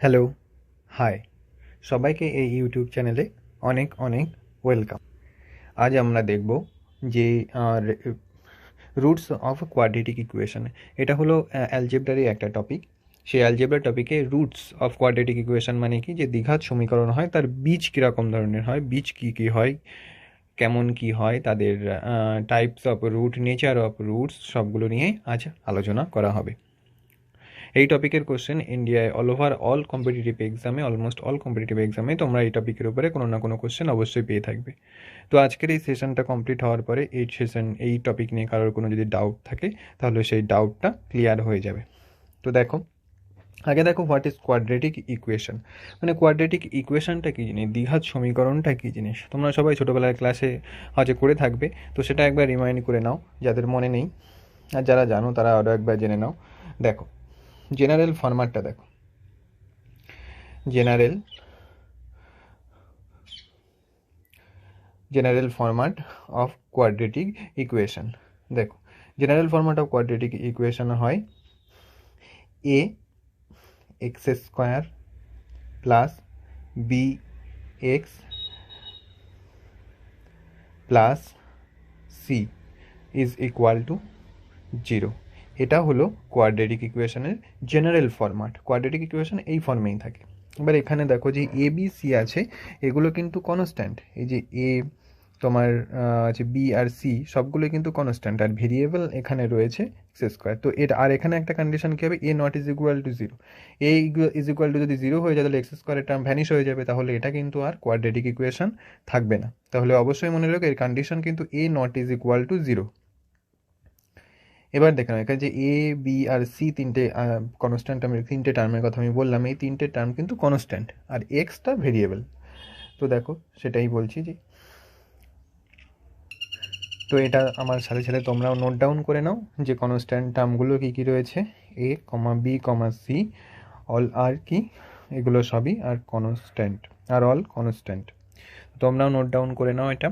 Hello hi সবাইকে এই YouTube চ্যানেলে অনেক অনেক ওয়েলকাম আজ আমরা দেখব যে রুটস অফ কোয়াড্রেটিক ইকুয়েশন এটা হলো অ্যালজেব্রারই একটা টপিক সেই অ্যালজেব্রা টপিকে রুটস অফ কোয়াড্রেটিক ইকুয়েশন মানে কি? যে দ্বিঘাত সমীকরণ হয়, তার বীজ কীরকম ধরনের হয়? বীজ কী কী হয়? কেমন কি হয়? তাদের types of root nature of roots সবগুলো নিয়ে আজ আলোচনা করা হবে। এই টপিকের কোশ্চেন ইন্ডিয়ায় অল ওভার অল কম্পিটিটিভ এক্সামে অলমোস্ট অল কম্পিটিটিভ এক্সামে তোমরা এই টপিকের উপরে কোনো না কোনো কোশ্চেন অবশ্যই পেয়ে থাকবে। তো আজকের এই সেশনটা কমপ্লিট হওয়ার পরে এই সেশন এই টপিক নিয়ে কারোর কোনো যদি ডাউট থাকে, তাহলে সেই ডাউটটা ক্লিয়ার হয়ে যাবে। তো দেখো, আগে দেখো হোয়াট ইজ কোয়াড্রেটিক ইকুয়েশন মানে কোয়াড্রেটিক ইকুয়েশনটা কী জিনিস? দ্বিঘাত সমীকরণটা কী জিনিস? তোমরা সবাই ছোটোবেলার ক্লাসে হয়তো করে থাকবে, তো সেটা একবার রিমাইন্ড করে নাও, যাদের মনে নেই, আর যারা জানো তারা আরও একবার জেনে নাও। দেখো জেনারেল ফরম্যাটটা দেখো। General general format of quadratic equation. দেখো, general format of quadratic equation হয় A X square plus B X plus C is equal to zero এটা হলো কোয়াড্রেটিক ইকুয়েশনের জেনারেল ফরম্যাট কোয়াড্রেটিক ইকুয়েশন এই ফর্মেই থাকে। এবার এখানে দেখো যে এ বি সি আছে, এগুলো কিন্তু কনস্ট্যান্ট এই যে এ তোমার আছে বি আর সি সবগুলো কিন্তু কনস্ট্যান্ট আর ভেরিয়েবল এখানে রয়েছে এক্স স্কোয়ার তো এটা, আর এখানে একটা কন্ডিশন কী হবে? A not is equal to zero A is equal to যদি জিরো হয়ে যায়, তাহলে এক্স স্কোয়ারের টার্ম ভ্যানিশ হয়ে যাবে, তাহলে এটা কিন্তু আর কোয়াড্রেটিক ইকুয়েশন থাকবে না। তাহলে অবশ্যই মনে রাখো, এর কন্ডিশন কিন্তু A not is equal to zero এবার দেখলাম এখানে যে এ বি আর সি তিনটে কনস্ট্যান্ট আমি, তিনটে টার্মের কথা আমি বললাম, এই তিনটে টার্ম কিন্তু কনস্ট্যান্ট আর এক্সটা ভেরিয়েবল তো দেখো, সেটাই বলছি যে, তো এটা আমার সাথে সাথে তোমরাও নোট ডাউন করে নাও যে কনস্ট্যান্ট টার্মগুলো কী কী রয়েছে? A comma B comma C all আর কি? এগুলো সবই আর কনস্ট্যান্ট আর অল কনস্ট্যান্ট তোমরাও নোট ডাউন করে নাও এটা।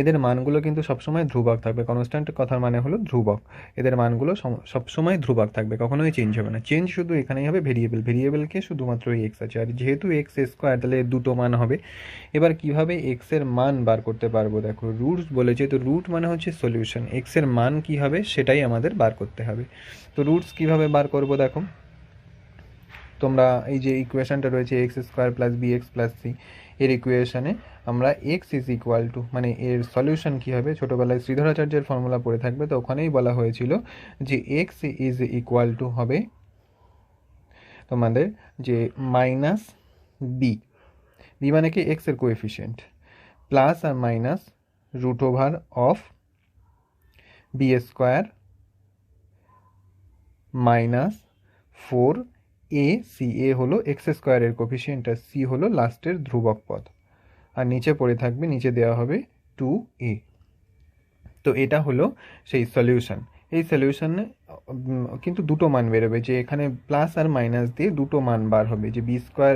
এদের মানগুলো কিন্তু সবসময় ধ্রুবক থাকবে। কনস্ট্যান্ট কথার মানে হলো ধ্রুবক। এদের মানগুলো সবসময় ধ্রুবক থাকবে, কখনোই চেঞ্জ হবে না। চেঞ্জ শুধু এখানেই হবে ভেরিয়েবল ভেরিয়েবলকে শুধুমাত্র এক্স আছে। আর যেহেতু এক্স স্কোয়ার তাহলে দুটো মান হবে। এবার কীভাবে এক্সের মান বার করতে পারব? দেখো রুটস বলেছে, তো রুট মানে হচ্ছে সলিউশন এক্সের মান কি হবে? সেটাই আমাদের বার করতে হবে। তো রুটস কীভাবে বার করব? দেখো তোমরা এই যে ইকুয়েশনটা রয়েছে X square plus B X plus C এর ইকুয়েশনে আমরা এক্স ইজ ইকুয়াল টু মানে এর সলিউশন কী হবে? ছোটোবেলায় শ্রীধরাচার্যের ফর্মুলা পড়ে থাকবে, তো ওখানেই বলা হয়েছিল যে এক্স ইজ ইকুয়াল টু হবে তোমাদের যে মাইনাস বি বি মানে কি? এক্সের coefficient plus R minus root over of B square minus four A C A হলো এক্স স্কোয়ারের কোফিসিয়েন্ট আর সি হলো লাস্টের ধ্রুবক পদ। আর নিচে পড়ে থাকবে, নিচে দেওয়া হবে টু এ তো এটা হলো সেই সলিউশন এই সলিউশনে কিন্তু দুটো মান বেরোবে, যে এখানে প্লাস আর মাইনাস দিয়ে দুটো মান বার হবে, যে B square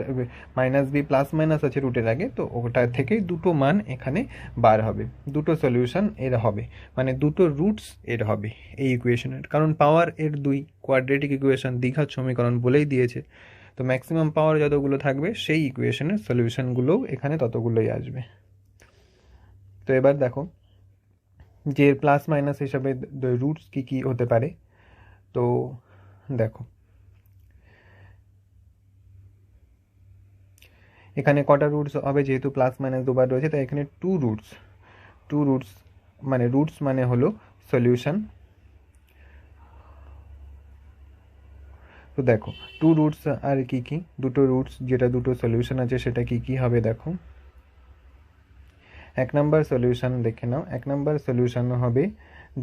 minus B plus minus আছে রুটের আগে, তো ওটা থেকেই দুটো মান এখানে বার হবে, দুটো সলিউশন এর হবে মানে দুটো রুটস এর হবে এই ইকুয়েশনের কারণ পাওয়ার এর দুই কোয়াড্রেটিক ইকুয়েশন দীঘাত সমীকরণ বলেই দিয়েছে, তো ম্যাক্সিমাম পাওয়ার যতগুলো থাকবে, সেই ইকুয়েশনের সলিউশনগুলোও এখানে ততগুলোই আসবে। তো এবার দেখো যে প্লাস মাইনাস হিসাবে রুটস কী কী হতে পারে? তো দেখো। এখানে কটা রুটস হবে? যেহেতু প্লাস মাইনাস দুবার রয়েছে, তাই এখানে টু রুটস টু রুটস মানে রুটস মানে হলো সলিউশন তো দেখো টু রুটস আর কি কি? দুটো রুটস যেটা দুটো সলিউশন আছে, সেটা কি কি হবে? দেখো। এক নাম্বার সলিউশন দেখে নাও। এক নাম্বার সলিউশন হবে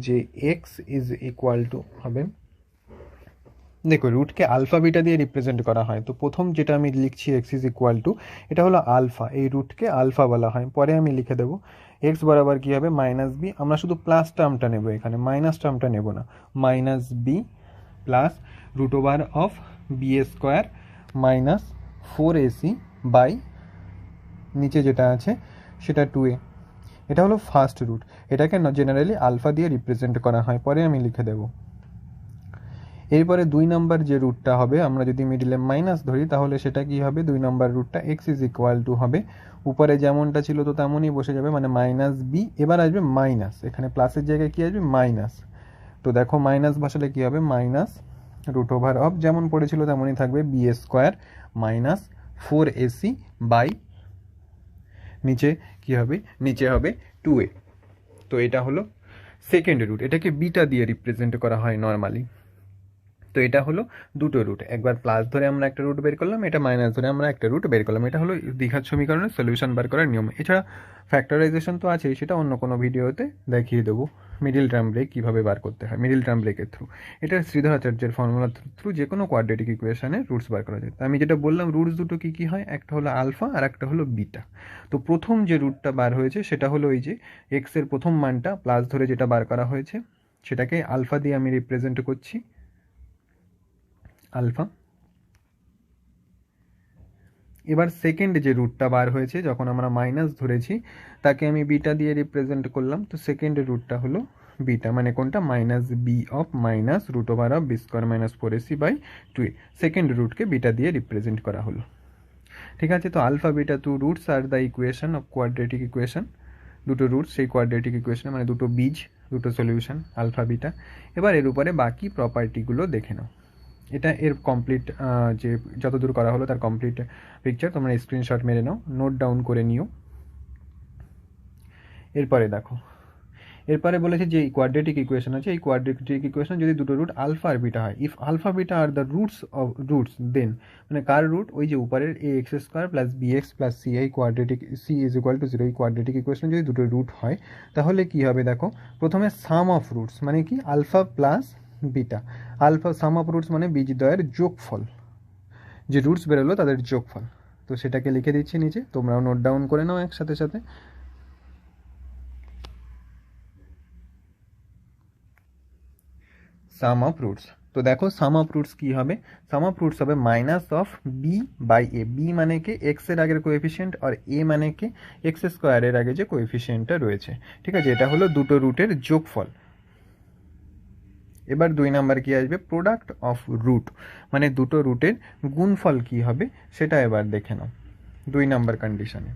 যে এক্স ইজ ইকুয়াল টু হবে। দেখো রুটকে আলফা বিটা দিয়ে রিপ্রেজেন্ট করা হয়। তো প্রথম যেটা আমি লিখছি এক্স ইজ ইকুয়াল টু এটা হলো আলফা এই রুটকে আলফা বলা হয়। পরে আমি লিখে দেবো। এক্স বরাবর কী হবে? মাইনাস বি আমরা শুধু প্লাস টার্মটা নেব এখানে। মাইনাস টার্মটা নেব না। Minus B plus root over of B A square minus four AC by নিচে যেটা আছে সেটা টু এ এটা হলো ফার্স্ট রুট এটাকে জেনারেলি আলফা দিয়ে রিপ্রেজেন্ট করা হয়। পরে আমি লিখে দেব। এরপরে দুই নম্বর যে রুটটা হবে, আমরা যদি মিডিলে মাইনাস ধরি, তাহলে সেটা কি হবে? দুই নম্বর রুটটা এক্স ইজ ইকুয়াল টু হবে। উপরে যেমনটা ছিল তো তেমনই বসে যাবে মানে মাইনাস বি এবার আসবে মাইনাস এখানে প্লাসের জায়গায় কি আসবে? মাইনাস তো দেখো মাইনাস বসালে কি হবে? মাইনাস রুট ওভার অফ যেমন পড়েছিল তেমনই থাকবে B square minus four AC by নিচে কি হবে? নিচে হবে টু এ তো এটা হলো সেকেন্ড রুট এটাকে বিটা দিয়ে রিপ্রেজেন্ট করা হয় নর্মালি তো এটা হলো দুটো রুট একবার প্লাস ধরে আমরা একটা রুট বের করলাম, এটা মাইনাস ধরে আমরা একটা রুট বের করলাম। এটা হলো দীঘার সমীকরণের সলিউশন বার করার নিয়ম। এছাড়া ফ্যাক্টরাইজেশন তো আছেই, সেটা অন্য কোনো ভিডিওতে দেখিয়ে দেবো। মিডিল টার্ম ব্রেক কীভাবে বার করতে হয় মিডিল টার্ম ব্রেকের থ্রু এটা শ্রীধরাচার্যের ফর্মুলা থ্রু যে কোনো কোয়াড্রেটিক ইকুয়েশনের রুটস বার করা যায়। তো আমি যেটা বললাম রুটস দুটো কী কী হয়? একটা হলো আলফা আর একটা হলো বিটা তো প্রথম যে রুটটা বার হয়েছে, সেটা হলো এই যে এক্সের প্রথম মানটা প্লাস ধরে যেটা বার করা হয়েছে, সেটাকে আলফা দিয়ে আমি রিপ্রেজেন্ট করছি। আলফা। এবার সেকেন্ড যে রুটটা বার হয়েছে, যখন আমরা মাইনাস ধরেছি, তাকে আমি বিটা দিয়ে রিপ্রেজেন্ট করলাম, তো সেকেন্ড রুটটা হলো বিটা মানে কোনটা? Minus B of minus root over of B square minus four AC by two A second রুটকে beta দিয়ে রিপ্রেজেন্ট করা হলো। ঠিক আছে, তো alpha, beta two roots are the equation of quadratic equation দুটো রুটস সেই কোয়াড্রেটিক ইকুয়েশন মানে দুটো বীজ, দুটো সলিউশন আলফা, বিটা। এবার এর উপরে বাকি প্রপার্টিগুলো দেখে নাও। এটা এর কমপ্লিট যে যতদূর করা হলো তার কমপ্লিট পিকচার তোমরা স্ক্রিনশট মেরে নাও নোট ডাউন করে নিও। এরপরে দেখো, এরপরে বলেছে যে কোয়াড্রেটিক ইকুয়েশন আছে, এই কোয়াড্রেটিক ইকুয়েশন যদি দুটো রুট আলফা আর বিটা হয় if alpha beta are the roots of roots then মানে কার রুট ওই যে উপরের A X square plus B X plus C এই quadratic C is equal to zero এই কোয়াড্রেটিক ইকুয়েশন যদি দুটো রুট হয়, তাহলে কি হবে দেখো? প্রথমে সাম অফ রুটস মানে কি? Alpha plus beta. Alpha sum of roots মানে বীজদ্বয়ের যোগফল। যে রুটস বেরোলো তাদের যোগফল। তো সেটাকে লিখে দিচ্ছি নিচে। তোমরাও নোট ডাউন করে নাও একসাথে সাথে। Sum of roots. তো দেখো সাম অফ রুটস কী হবে? সাম অফ রুটস হবে minus of B by A B মানে কি? এক্সের আগের কোএফিসিয়েন্ট আর এ মানে কি? এক্স স্কোয়ারের আগে যে কোএফিসিয়েন্টটা রয়েছে। ঠিক আছে, এটা হলো দুটো রুটের যোগফল। এবার দুই নাম্বার কি আসবে? প্রোডাক্ট অফ রুট মানে দুটো রুটের গুণফল কি হবে সেটা এবার দেখে নাও। দুই নাম্বার কন্ডিশনে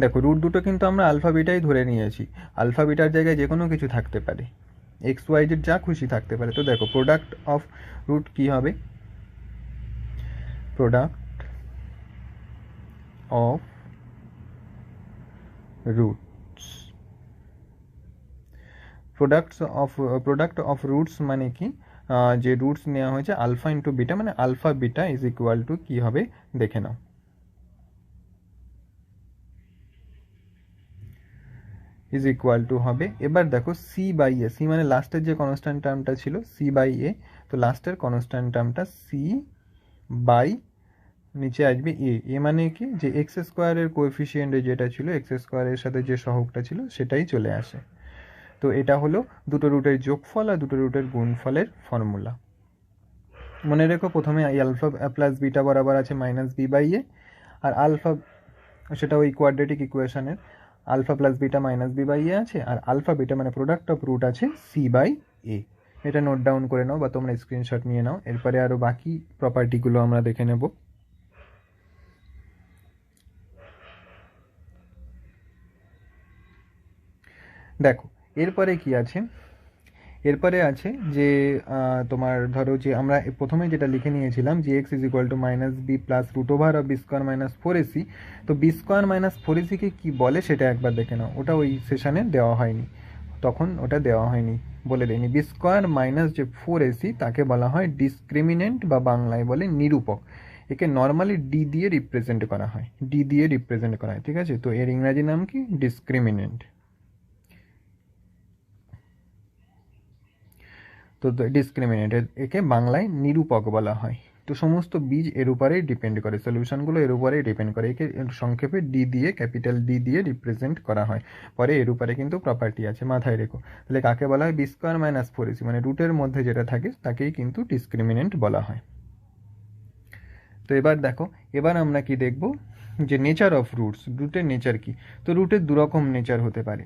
দেখো রুট দুটো কিন্তু আমরা আলফাবিটাই ধরে নিয়েছি। আলফাবিটার জায়গায় যে কোনো কিছু থাকতে পারে। এক্স ওয়াই জেড যা খুশি থাকতে পারে। তো দেখো প্রোডাক্ট অফ রুট কি হবে? Product of root products of product of roots মানে কি? যে রুটস নেওয়া হয়েছে আলফা ইন্টু বিটা মানে alpha beta is equal to কী হবে? দেখে নাও। ইজ ইকুয়াল টু হবে। এবার দেখো সি বাই এ সি মানে লাস্টের যে কনস্ট্যান্ট টার্মটা ছিল সি বাই এ তো লাস্টের কনস্ট্যান্ট টার্মটা সি বাই নিচে আসবে এ এ মানে কি? যে এক্স স্কোয়ারের কোএফিসিয়েন্টে যেটা ছিল এক্স স্কোয়ারের সাথে যে সহগটা ছিল, সেটাই চলে আসে। তো এটা হলো দুটো রুটের যোগফল আর দুটো রুটের গুণফলের ফর্মুলা। মনে রেখো প্রথমে আলফা প্লাস বিটা বরাবর আছে মাইনাস বি বাই এ আর আলফা সেটা ওই কোয়াড্রেটিক ইকুয়েশনের alpha plus beta minus B by A আছে, আর আলফা বিটা মানে প্রোডাক্ট অফ রুট আছে সি বাই এ এটা নোট ডাউন করে নাও বা তোমরা স্ক্রিনশট নিয়ে নাও, এরপরে আরও বাকি প্রপার্টিগুলো আমরা দেখে নেব। দেখো এরপরে কি আছে? এরপরে আছে যে তোমার ধরো যে আমরা প্রথমে যেটা লিখে নিয়েছিলাম যে X is equal to minus B plus root over of B square minus four AC তো বি স্কোয়ার মাইনাস ফোর এসিকে কী বলে সেটা একবার দেখে নাও। ওটা ওই সেশানে দেওয়া হয়নি। তখন ওটা দেওয়া হয়নি। বলে দেয়নি। বি স্কোয়ার মাইনাস যে ফোর এসি তাকে বলা হয় ডিসক্রিমিনেন্ট বা বাংলায় বলে নিরূপক। একে নর্মালি ডি দিয়ে রিপ্রেজেন্ট করা হয়। ডি দিয়ে রিপ্রেজেন্ট করা হয়, ঠিক আছে? তো এর ইংরাজি নাম কি? ডিসক্রিমিনেন্ট তো ডিসক্রিমিনেট একে বাংলায় নিরূপক বলা হয়। তো সমস্ত বীজ এর উপরেই ডিপেন্ড করে সলিউশনগুলো এর উপরেই ডিপেন্ড করে। একে সংক্ষেপে ডি দিয়ে ক্যাপিটাল ডি দিয়ে রিপ্রেজেন্ট করা হয়। পরে এর উপরে কিন্তু প্রপার্টি আছে, মাথায় রেখো। তাহলে কাকে বলা হয়? B square minus four AC মানে রুটের মধ্যে যেটা থাকে, তাকেই কিন্তু ডিসক্রিমিনেন্ট বলা হয়। তো এবার দেখো, এবার আমরা কি দেখব? যে নেচার অফ রুটস রুটের নেচার কি? তো রুটের দুরকম নেচার হতে পারে।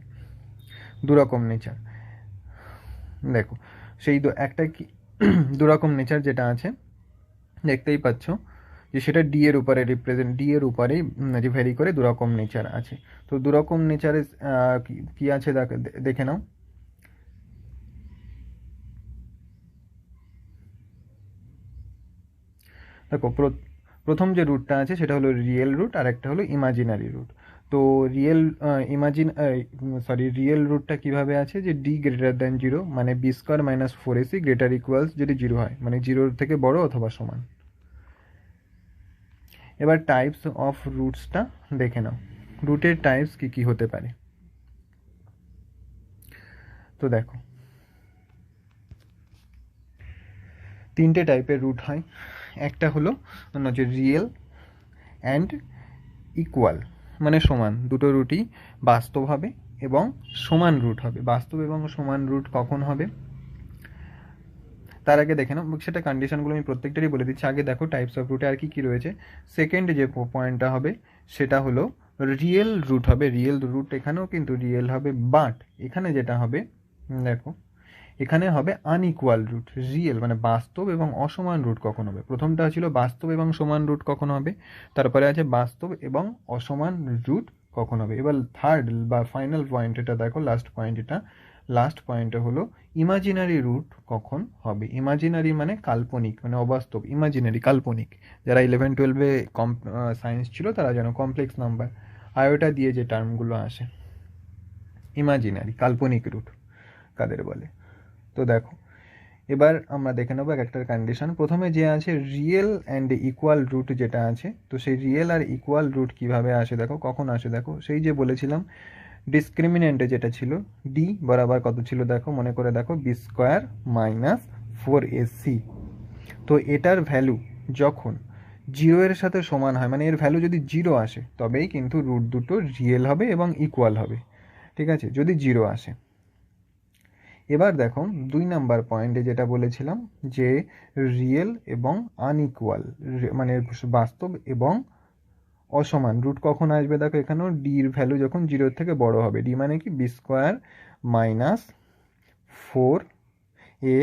দুরকম নেচার দেখো সেই একটা কি দুরকম নেচার যেটা আছে, দেখতেই পাচ্ছ যে সেটা ডি এর উপরে রিপ্রেজেন্ট ডি এর উপরেই ভ্যারি করে দুরকম নেচার আছে। তো দুরকম নেচারে কি আছে দেখে নাও। দেখো প্রথম যে রুটটা আছে সেটা হলো রিয়েল রুট আর একটা হলো ইমাজিনারি রুট তো রিয়েল ইমাজিন সরি রিয়েল রুটটা কীভাবে আছে? যে ডি গ্রেটার দ্যান জিরো মানে B square minus four AC greater equals যদি জিরো হয় মানে জিরোর থেকে বড় অথবা সমান। এবার টাইপস অফ রুটসটা দেখে নাও। রুটের টাইপস কি কি হতে পারে? তো দেখো। তিনটে টাইপের রুট হয়। একটা হলো যে রিয়েল অ্যান্ড ইকুয়াল মানে সমান, দুটো রুটই বাস্তব হবে এবং সমান রুট হবে। বাস্তব এবং সমান রুট কখন হবে? তার আগে দেখে নাও, সেটা কন্ডিশনগুলো আমি প্রত্যেকটারই বলে দিচ্ছি। আগে দেখো টাইপস অফ রুটে আর কি কী রয়েছে? সেকেন্ড যে পয়েন্টটা হবে, সেটা হলো রিয়েল রুট হবে। রিয়েল রুট এখানেও কিন্তু রিয়েল হবে বাট এখানে যেটা হবে দেখো এখানে হবে আনইকুয়াল রুট রিয়েল মানে বাস্তব এবং অসমান রুট কখন হবে? প্রথমটা ছিল বাস্তব এবং সমান রুট কখন হবে? তারপরে আছে বাস্তব এবং অসমান রুট কখন হবে? এবার থার্ড বা ফাইনাল পয়েন্ট এটা দেখো লাস্ট পয়েন্ট এটা। লাস্ট পয়েন্টে হলো ইমাজিনারি রুট কখন হবে? ইমাজিনারি মানে কাল্পনিক মানে অবাস্তব ইমাজিনারি কাল্পনিক। যারা ইলেভেন টুয়েলভে কম সায়েন্স ছিল, তারা যেন কমপ্লেক্স নাম্বার আয়োটা দিয়ে যে টার্মগুলো আসে ইমাজিনারি কাল্পনিক রুট কাদের বলে? তো দেখো, এবার আমরা দেখে নেব এক একটার কন্ডিশন প্রথমে যে আছে রিয়েল অ্যান্ড ইকুয়াল রুট যেটা আছে, তো সেই রিয়েল আর ইকুয়াল রুট কীভাবে আসে দেখো, কখন আসে দেখো, সেই যে বলেছিলাম ডিসক্রিমিনেন্টে যেটা ছিল ডি বরাবর কত ছিল দেখো, মনে করে দেখো B square minus four AC তো এটার ভ্যালু যখন জিরো এর সাথে সমান হয় মানে এর ভ্যালু যদি জিরো আসে, তবেই কিন্তু রুট দুটো রিয়েল হবে এবং ইকুয়াল হবে। ঠিক আছে? যদি জিরো আসে। এবার দেখো, দুই নাম্বার পয়েন্টে যেটা বলেছিলাম, যে রিয়েল এবং আনইকুয়াল মানে বাস্তব এবং অসমান। রুট কখন আসবে দেখো এখানেও ডির ভ্যালু যখন জিরোর থেকে বড় হবে ডি মানে কি? B square minus four A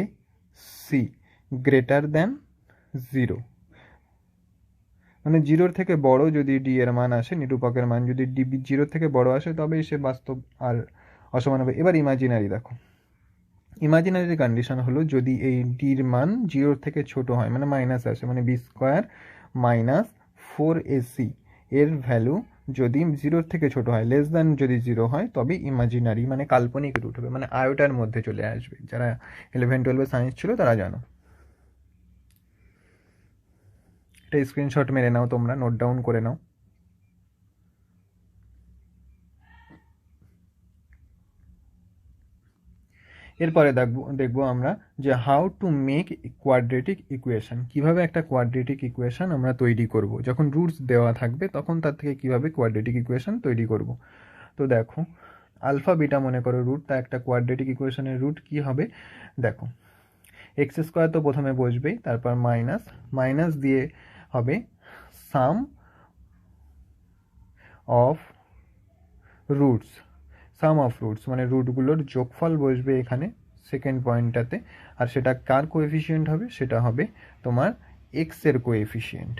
C greater than zero মানে জিরোর থেকে বড় যদি ডি এর মান আসে, নিরূপকের মান যদি ডি জিরোর থেকে বড় আসে, তবেই সে বাস্তব আর অসমান হবে। এবার ইমাজিনারি দেখো। ইমাজিনারি কন্ডিশন হলো যদি এই ডির মান জিরোর থেকে ছোট হয় মানে মাইনাস আসে মানে B square minus four AC এর ভ্যালু যদি জিরোর থেকে ছোট হয় লেস দ্যান যদি জিরো হয়, তবে ইমাজিনারি মানে কাল্পনিক রুট হবে মানে আয়োটার মধ্যে চলে আসবে। যারা ইলেভেন টুয়েলভে সায়েন্স ছিল, তারা জানো। এটা স্ক্রিনশট মেরে নাও তোমরা নোট ডাউন করে নাও। এরপরে দেখব দেখব আমরা যে how to make quadratic equation কীভাবে একটা কোয়াড্রেটিক ইকুয়েশান আমরা তৈরি করব। যখন রুটস দেওয়া থাকবে, তখন তার থেকে কীভাবে কোয়াড্রেটিক ইকুয়েশান তৈরি করব। তো দেখো আলফা বিটা মনে করো রুট তা একটা কোয়াড্রেটিক ইকুয়েশনের রুট কি হবে? দেখো এক্স স্কোয়ার তো প্রথমে বসবেই, তারপর মাইনাস মাইনাস দিয়ে হবে sum of roots sum of roots মানে রুটগুলোর যোগফল বসবে এখানে সেকেন্ড পয়েন্টটাতে আর সেটা কার কোএফিসিয়েন্ট হবে? সেটা হবে তোমার এক্সের কোএফিসিয়েন্ট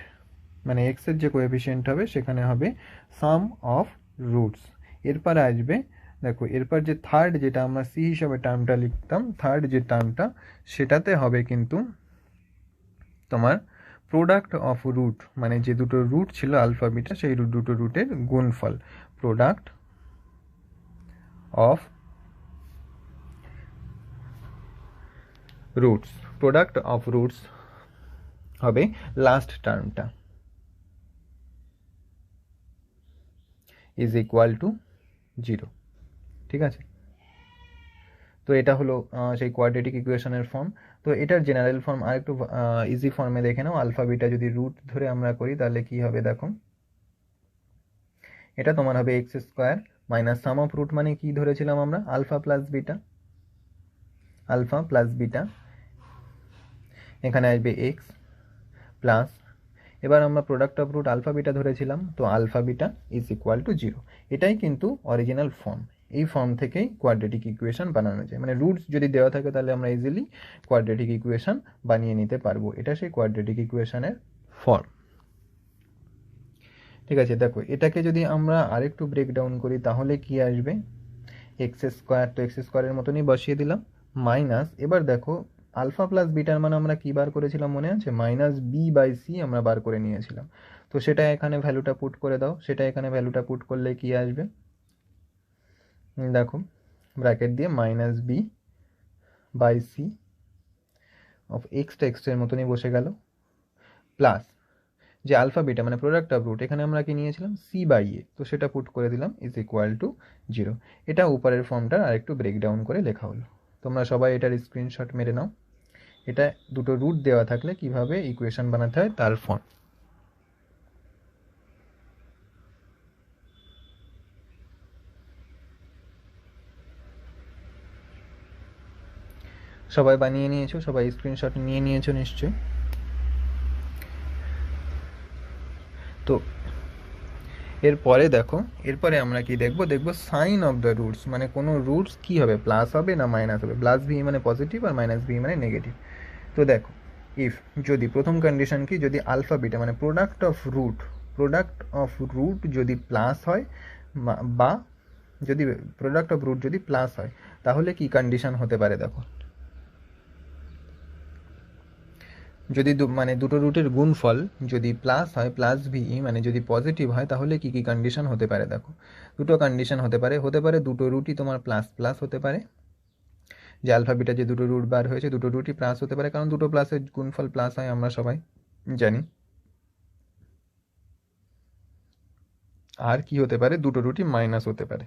মানে এক্সের যে কোএফিসিয়েন্ট হবে, সেখানে হবে সাম অফ রুটস এরপর আসবে, দেখো, এরপর যে থার্ড যেটা আমরা সি হিসাবে টার্মটা লিখতাম থার্ড যে টার্মটা সেটাতে হবে কিন্তু তোমার প্রোডাক্ট অফ রুট মানে যে দুটো রুট ছিল আলফাবিটা সেই দুটো রুটের গুণফল। Product of roots, product of roots, হবে লাস্ট টার্মটা ইজ ইকুয়াল টু জিরো ঠিক আছে? তো এটা হলো সেই কোয়াড্রেটিক ইকুয়েশনের ফর্ম তো এটার জেনারেল ফর্ম আর একটু ইজি ফর্মে দেখে নাও। আলফা বিটা যদি রুট ধরে আমরা করি, তাহলে কি হবে দেখো? এটা তোমার হবে X square minus sum of root মানে কি ধরেছিলাম আমরা? Alpha plus beta alpha plus beta এখানে আসবে এক্স প্লাস এবার আমরা product of root alpha beta ধরেছিলাম, তো alpha beta is equal to zero এটাই কিন্তু অরিজিনাল ফর্ম এই ফর্ম থেকেই কোয়াড্রেটিক ইকুয়েশন বানানো যায়। মানে রুটস যদি দেওয়া থাকে তাহলে আমরা ইজিলি কোয়াড্রেটিক ইকুয়েশন বানিয়ে নিতে পারব। এটা সেই কোয়াড্রেটিক ইকুয়েশনের ফর্ম ঠিক আছে, দেখো, এটাকে যদি আমরা আরেকটু ব্রেকডাউন করি, তাহলে কি আসবে? এক্স স্কোয়ার তো এক্স স্কোয়ারের মতনই বসিয়ে দিলাম মাইনাস এবার দেখো আলফা প্লাস বিটার মানে আমরা কী বার করেছিলাম মনে আছে? মাইনাস বি বাই সি আমরা বার করে নিয়েছিলাম। তো সেটা এখানে ভ্যালুটা পুট করে দাও, সেটা এখানে ভ্যালুটা পুট করলে কি আসবে? দেখো ব্র্যাকেট দিয়ে minus B by C of extra এক্সের মতনই বসে গেল প্লাস যে আলফা বিটা মানে প্রোডাক্ট অফ রুট এখানে আমরা কি নিয়েছিলাম? সি বাই এ তো সেটা পুট করে দিলাম ইজ ইকুয়াল টু জিরো এটা উপরের ফর্মটা আর একটু ব্রেকডাউন করে লেখা হলো। তোমরা সবাই এটার স্ক্রিনশট মেরে নাও। এটা দুটো রুট দেওয়া থাকলে কীভাবে ইকুয়েশন বানাতে হয় তার ফর্ম সবাই বানিয়ে নিয়েছো? সবাই স্ক্রিনশট নিয়ে নিয়েছো নিশ্চয়ই। তো এরপরে দেখো, এরপরে আমরা কি দেখব? দেখব সাইন অফ দ্য রুটস মানে কোনো রুটস কি হবে? প্লাস হবে না মাইনাস হবে? প্লাস ভি মানে পজিটিভ আর মাইনাস ভি মানে নেগেটিভ তো দেখো ইফ যদি প্রথম কন্ডিশন কি? যদি আলফা বিটা মানে product of root product of root যদি প্লাস হয়, বা যদি প্রোডাক্ট অফ রুট যদি প্লাস হয়, তাহলে কি কন্ডিশন হতে পারে দেখো? যদি মানে দুটো রুটের গুণফল যদি প্লাস হয় প্লাস ভি মানে যদি পজিটিভ হয়, তাহলে কি কি কন্ডিশন হতে পারে দেখো? দুটো কন্ডিশন হতে পারে। হতে পারে দুটো রুটই তোমার প্লাস প্লাস হতে পারে। যে আলফাবিটা যে দুটো রুট বার হয়েছে, দুটো রুটই প্লাস হতে পারে। কারণ দুটো প্লাসের গুণফল প্লাস হয়, আমরা সবাই জানি। আর কি হতে পারে? দুটো রুটই মাইনাস হতে পারে।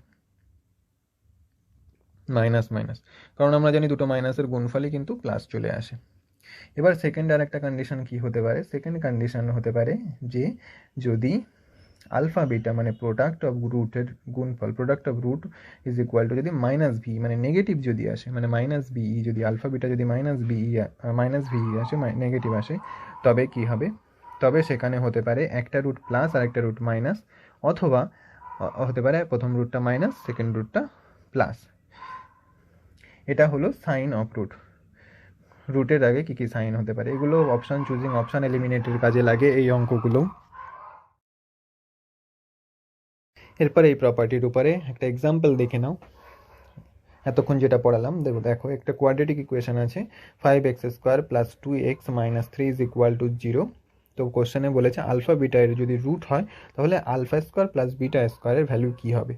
মাইনাস মাইনাস কারণ আমরা জানি দুটো মাইনাসের গুণফলই কিন্তু প্লাস চলে আসে। এবার সেকেন্ড আর একটা কন্ডিশন কি হতে পারে? সেকেন্ড কন্ডিশন হতে পারে যে যদি আলফা বিটা মানে প্রোডাক্ট অফ রুটের গুণফল product of root is equal to যদি মাইনাস ভি মানে নেগেটিভ যদি আসে মানে মাইনাস বিই যদি আলফা বিটা যদি মাইনাস বিই মাইনাস ভিই আসে নেগেটিভ আসে, তবে কি হবে? তবে সেখানে হতে পারে একটা রুট প্লাস আর একটা রুট মাইনাস অথবা হতে পারে প্রথম রুটটা মাইনাস সেকেন্ড রুটটা প্লাস এটা হলো সাইন অফ রুট রুটের আগে কী কী সাইন হতে পারে? এগুলো অপশান চুজিং অপশান এলিমিনেটের কাজে লাগে এই অঙ্কগুলো। এরপরে এই প্রপার্টির উপরে একটা এক্সাম্পল দেখে নাও। এতক্ষণ যেটা পড়ালাম, দেখো দেখো, একটা কোয়াড্রেটিক ইকুয়েশন আছে five X square plus two X minus three is equal to zero তো কোশ্চেনে বলেছে আলফা বিটা এর যদি রুট হয়, তাহলে আলফা স্কোয়ার প্লাস বিটা স্কোয়ারের ভ্যালু কী হবে?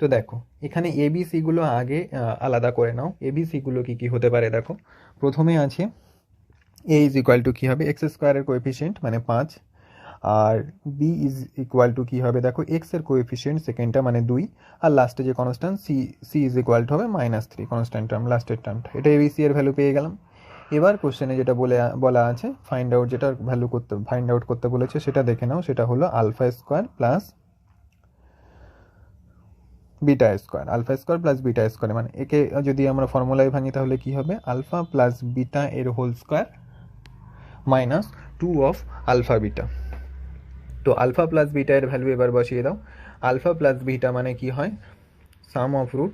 তো দেখো, এখানে এবিসিগুলো আগে আলাদা করে নাও। এবিসিগুলো কী কী হতে পারে দেখো। প্রথমে আছে এ ইজ ইকুয়াল টু কী হবে? এক্স স্কোয়ারের কোএফিসিয়েন্ট মানে পাঁচ। আর বি ইজ ইকুয়াল টু কী হবে? দেখো এক্সের কোএফিসিয়েন্ট সেকেন্ডটা মানে দুই। আর লাস্টে যে constant C C is equal to হবে মাইনাস থ্রি কনস্ট্যান্ট টার্ম লাস্টের টার্মটা এটা এবিসি এর ভ্যালু পেয়ে গেলাম। এবার কোশ্চেনে যেটা বলে, বলা আছে ফাইন্ড আউট যেটা ভ্যালু করতে ফাইন্ড আউট করতে বলেছে, সেটা দেখে নাও। সেটা হলো alpha square plus beta square, alpha square plus beta square মানে একে যদি আমরা ফর্মুলায় ভাঙি তাহলে কি হবে? আলফা প্লাস বিটা এর whole square minus two of alpha beta. তো আলফা প্লাস বিটা এর ভ্যালু এবার বসিয়ে দাও। আলফা প্লাস বিটা মানে কি হয়? Sum of root.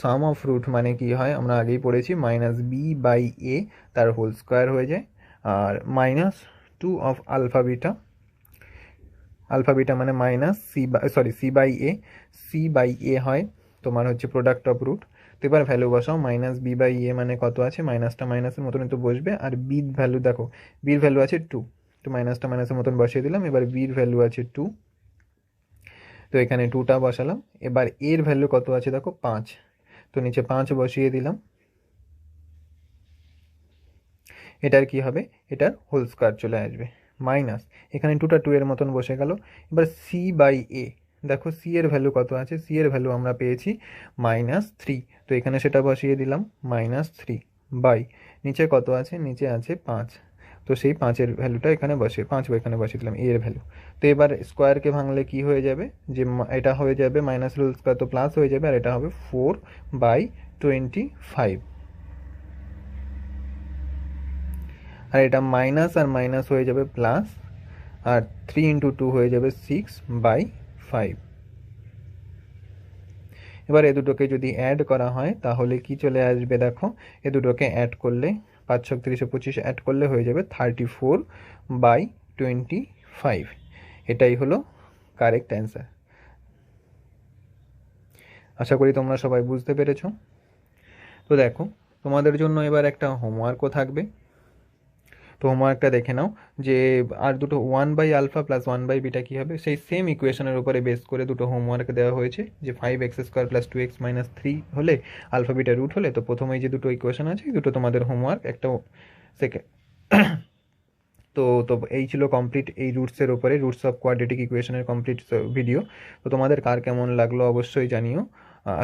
Sum of root মানে কি হয়? আমরা আগেই পড়েছি, মাইনাস বি বাই এ তার হোল স্কোয়ার হয়ে যায়, আর minus two of alpha beta alpha beta মানে minus C by sorry C by A, C by A হয় তোমার হচ্ছে প্রোডাক্ট অফ রুট তো এবার ভ্যালু বসাও মাইনাস বি বাই এ মানে কত আছে? মাইনাসটা মাইনাসের মতন তো বসবে, আর বির ভ্যালু দেখো বির ভ্যালু আছে টু তো মাইনাসটা মাইনাসের মতন বসিয়ে দিলাম, এবার বির ভ্যালু আছে টু তো এখানে টুটা বসালাম, এবার এর ভ্যালু কত আছে দেখো? পাঁচ। তো নিচে পাঁচ বসিয়ে দিলাম। এটার কি হবে? এটার হোল স্কোয়ার চলে আসবে। মাইনাস। এখানে টুটা টু এর মতন বসে গেল। এবার সি বাই এ দেখো সি এর ভ্যালু কত আছে? সি এর ভ্যালু আমরা পেয়েছি মাইনাস থ্রি তো এখানে সেটা বসিয়ে দিলাম, মাইনাস থ্রি বাই নিচে কত আছে? নিচে আছে পাঁচ। তো সেই পাঁচের ভ্যালুটা এখানে বসে, পাঁচ এখানে বসিয়ে দিলাম এর ভ্যালু তো এবার স্কোয়ারকে ভাঙলে কি হয়ে যাবে? যে এটা হয়ে যাবে মাইনাস রুল স্কোয়ার তো প্লাস হয়ে যাবে, আর এটা হবে ফোর বাই টোয়েন্টি ফাইভ আর এটা মাইনাস আর মাইনাস হয়ে যাবে প্লাস আর থ্রি ইন্টু টু হয়ে যাবে সিক্স বাই ফাইভ এবার এ দুটোকে যদি অ্যাড করা হয়, তাহলে কি চলে আসবে দেখো? এ দুটোকে অ্যাড করলে পাঁচ ছক তিরিশে পঁচিশ অ্যাড করলে হয়ে যাবে thirty four by twenty five এটাই হলো কারেক্ট অ্যান্সার আশা করি তোমরা সবাই বুঝতে পেরেছ। তো দেখো, তোমাদের জন্য এবার একটা হোমওয়ার্কও থাকবে। তো হোমওয়ার্কটা দেখে নাও যে, আর দুটো one by alpha plus one by beta কী হবে? সেই সেম ইকুয়েশনের উপরে বেস করে দুটো হোমওয়ার্ক দেওয়া হয়েছে, যে five X square plus two X minus three হলে আলফা বিটা রুট হলে, তো প্রথমেই যে দুটো ইকুয়েশন আছে দুটো তোমাদের হোমওয়ার্ক একটা সেকেন্ড তো তো এই ছিল কমপ্লিট এই রুটসের ওপরে রুটস অফ কোয়াড্রেটিক ইকুয়েশনের কমপ্লিট ভিডিও তো তোমাদের কার কেমন লাগল অবশ্যই জানিও।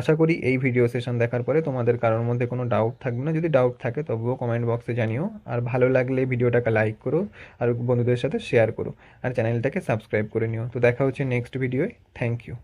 আশা করি এই ভিডিও সেশন দেখার পরে তোমাদের কারোর মধ্যে কোনো ডাউট থাকবে না। যদি ডাউট থাকে, তবুও কমেন্ট বক্সে জানিও। আর ভালো লাগলে ভিডিওটাকে লাইক করো আর বন্ধুদের সাথে শেয়ার করো। আর চ্যানেলটাকে সাবস্ক্রাইব করে নিও। তো দেখা হচ্ছে নেক্সট ভিডিওয় থ্যাংক ইউ